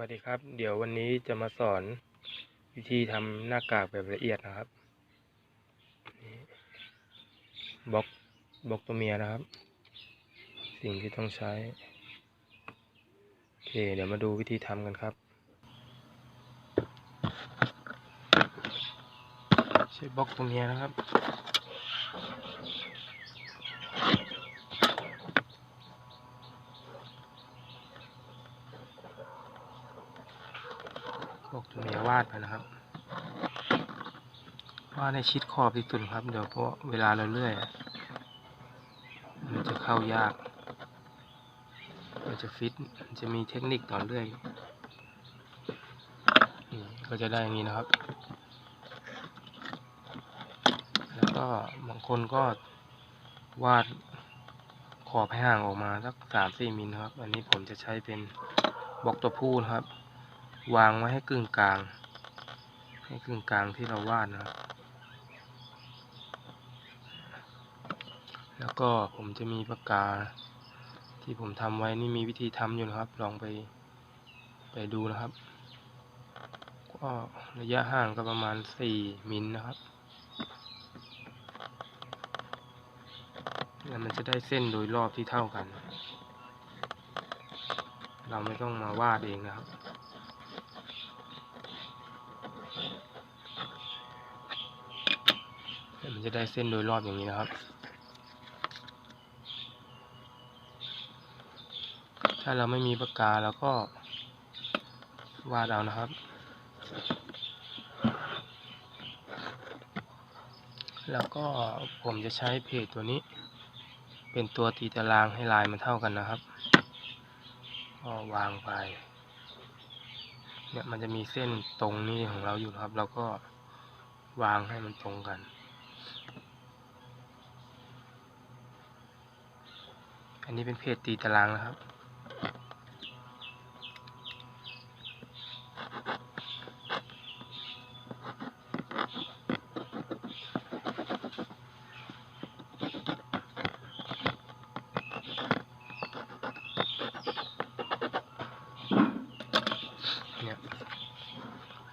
วัสดีครับ เดี๋ยววันนี้จะมาสอนวิธีทำหน้ากากแบบละเอียดนะครับบล็อกบล็อกตัวเมียนะครับ สิ่งที่ต้องใช้ โอเค เดี๋ยวมาดูวิธีทำกันครับ ใช้บล็อกตัวเมียนะครับ กตัวเมียวาดไปนะครับวาดในชิดขอบที่สุดครับ เดี๋ยวเพราะเวลาเราเลื่อยมันจะเข้ายาก มันจะฟิตมันจะมีเทคนิคต่อเลื่อยก็จะได้อย่างนี้นะครับ แล้วก็บางคนก็วาดขอบให้ห่างออกมาสักสามสี่มิลครับ อันนี้ผมจะใช้เป็นบล็อกตัวผู้นะครับ วางไว้ให้กึ่งกลาง ให้กึ่งกลางที่เราวาดนะครับ แล้วก็ผมจะมีปากกาที่ผมทำไว้นี่มีวิธีทำอยู่นะครับ ลองไปไปดูนะครับ ก็ระยะห่างก็ประมาณสี่มิลนะครับแล้วมันจะได้เส้นโดยรอบที่เท่ากัน เราไม่ต้องมาวาดเองนะครับ มันจะได้เส้นโดยรอบอย่างนี้นะครับ ถ้าเราไม่มีปากกาเราก็วาดเอานะครับ แล้วก็ผมจะใช้เพจตัวนี้ เป็นตัวตีตารางให้ลายมันเท่ากันนะครับ ก็วางไป เนี่ยมันจะมีเส้นตรงนี้ของเราอยู่ครับ เราก็วางให้มันตรงกัน อันนี้เป็นเพจตีตารางนะครับ เนี่ย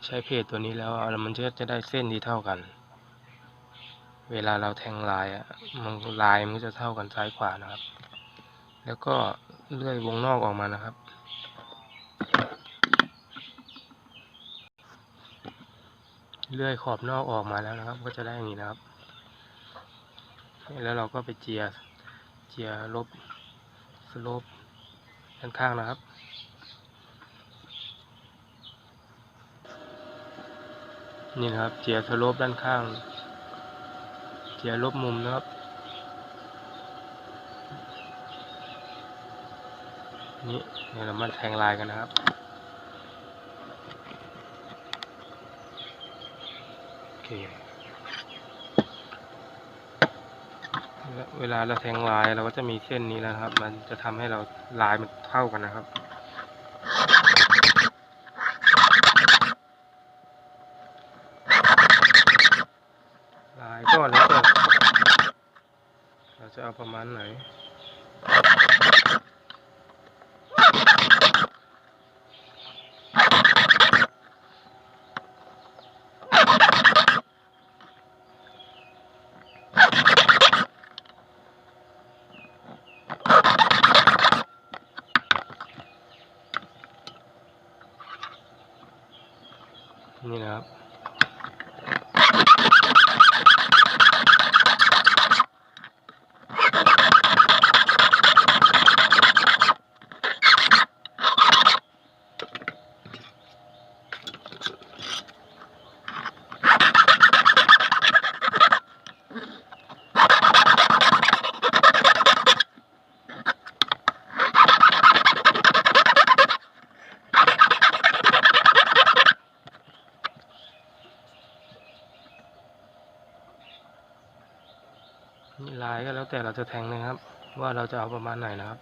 ใช้เพจตัวนี้แล้วอะมันจะจะได้เส้นที่เท่ากัน เวลาเราแทงลายอะมันลายมันจะเท่ากันซ้ายขวานะครับ แล้วก็เลื่อยวงนอกออกมานะครับ เลื่อยขอบนอกออกมาแล้วนะครับ ก็จะได้อย่างนี้นะครับ แล้วเราก็ไปเจียเจียลบสลปด้านข้างนะครับ นี่นะครับเจียสโลปด้านข้าง เจียลบมุมนะครับ นี่เดี๋ยวเรามาแทงลายกันนะครับโอเคเวลาเราแทงลายเราก็จะมีเส้นนี้แล้วครับ มันจะทำให้เราลายมันเท่ากันนะครับ ลายก็แล้วแต่เราจะเอาประมาณไหนนี่นะครับ ลายก็แล้วแต่เราจะแทงนะครับ ว่าเราจะเอาประมาณไหนนะครับ